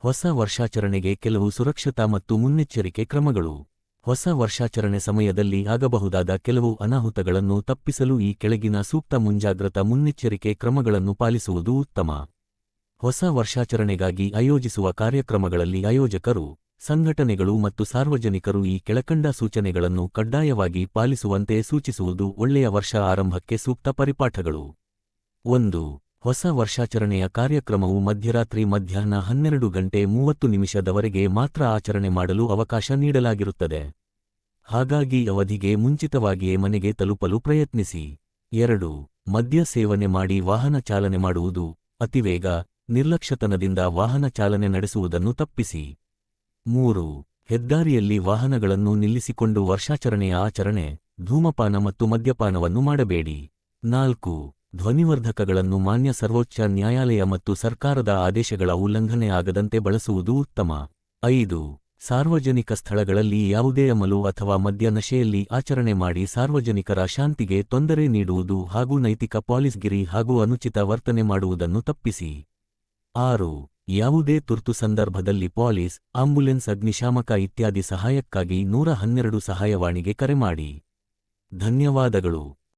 ಹೊಸ ವರ್ಷಾಚರಣೆಗೆ ಕೆಲವು ಸುರಕ್ಷತಾ ಮತ್ತು ಮುನ್ನೆಚ್ಚರಿಕೆ ಕ್ರಮಗಳು. ಹೊಸ ವರ್ಷಾಚರಣೆ ಸಮಯದಲ್ಲಿ ಆಗಬಹುದಾದ ಕೆಲವು ಅನಾಹುತಗಳನ್ನು ತಪ್ಪಿಸಲು ಈ ಕೆಳಗಿನ ಸೂಕ್ತ ಮುಂಜಾಗ್ರತಾ ಮುನ್ನೆಚ್ಚರಿಕೆ ಕ್ರಮಗಳನ್ನು ಪಾಲಿಸುವುದು ಉತ್ತಮ. ಹೊಸ ವರ್ಷಾಚರಣೆಗಾಗಿ ಆಯೋಜಿಸುವ ಕಾರ್ಯಕ್ರಮಗಳಲ್ಲಿ ಆಯೋಜಕರು, ಸಂಘಟನೆಗಳು ಮತ್ತು ಸಾರ್ವಜನಿಕರು ಈ ಕೆಳಕಂಡ ಸೂಚನೆಗಳನ್ನು ಕಡ್ಡಾಯವಾಗಿ ಪಾಲಿಸುವಂತೆ ಸೂಚಿಸುವುದು ಒಳ್ಳೆಯ ವರ್ಷ ಆರಂಭಕ್ಕೆ ಸೂಕ್ತ ಪರಿಪಾಠಗಳು. ಒಂದು ಹೊಸ ವರ್ಷಾಚರಣೆಯ ಕಾರ್ಯಕ್ರಮವು ಮಧ್ಯರಾತ್ರಿ ಮಧ್ಯಾಹ್ನ ಹನ್ನೆರಡು ಗಂಟೆ ಮೂವತ್ತು ನಿಮಿಷದವರೆಗೆ ಮಾತ್ರ ಆಚರಣೆ ಮಾಡಲು ಅವಕಾಶ ನೀಡಲಾಗಿರುತ್ತದೆ. ಹಾಗಾಗಿ ಅವಧಿಗೆ ಮುಂಚಿತವಾಗಿಯೇ ಮನೆಗೆ ತಲುಪಲು ಪ್ರಯತ್ನಿಸಿ. ಎರಡು, ಮದ್ಯ ಸೇವನೆ ಮಾಡಿ ವಾಹನ ಚಾಲನೆ ಮಾಡುವುದು, ಅತಿವೇಗ, ನಿರ್ಲಕ್ಷ್ಯತನದಿಂದ ವಾಹನ ಚಾಲನೆ ನಡೆಸುವುದನ್ನು ತಪ್ಪಿಸಿ. ಮೂರು, ಹೆದ್ದಾರಿಯಲ್ಲಿ ವಾಹನಗಳನ್ನು ನಿಲ್ಲಿಸಿಕೊಂಡು ವರ್ಷಾಚರಣೆಯ ಆಚರಣೆ, ಧೂಮಪಾನ ಮತ್ತು ಮದ್ಯಪಾನವನ್ನು ಮಾಡಬೇಡಿ. ನಾಲ್ಕು ಧ್ವನಿವರ್ಧಕಗಳನ್ನು ಮಾನ್ಯ ಸರ್ವೋಚ್ಚ ನ್ಯಾಯಾಲಯ ಮತ್ತು ಸರ್ಕಾರದ ಆದೇಶಗಳ ಉಲ್ಲಂಘನೆ ಆಗದಂತೆ ಬಳಸುವುದು ಉತ್ತಮ. ಐದು. ಸಾರ್ವಜನಿಕ ಸ್ಥಳಗಳಲ್ಲಿ ಯಾವುದೇ ಅಮಲು ಅಥವಾ ಮದ್ಯ ನಶೆಯಲ್ಲಿ ಆಚರಣೆ ಮಾಡಿ ಸಾರ್ವಜನಿಕರ ಶಾಂತಿಗೆ ತೊಂದರೆ ನೀಡುವುದು ಹಾಗೂ ನೈತಿಕ ಪಾಲಿಸ್ಗಿರಿ ಹಾಗೂ ಅನುಚಿತ ವರ್ತನೆ ಮಾಡುವುದನ್ನು ತಪ್ಪಿಸಿ. ಆರು. ಯಾವುದೇ ತುರ್ತು ಸಂದರ್ಭದಲ್ಲಿ ಪಾಲಿಸ್ ಆಂಬ್ಯುಲೆನ್ಸ್ ಅಗ್ನಿಶಾಮಕ ಇತ್ಯಾದಿ ಸಹಾಯಕ್ಕಾಗಿ ನೂರ ಹನ್ನೆರಡು ಸಹಾಯವಾಣಿಗೆ ಕರೆ ಮಾಡಿ. ಧನ್ಯವಾದಗಳು.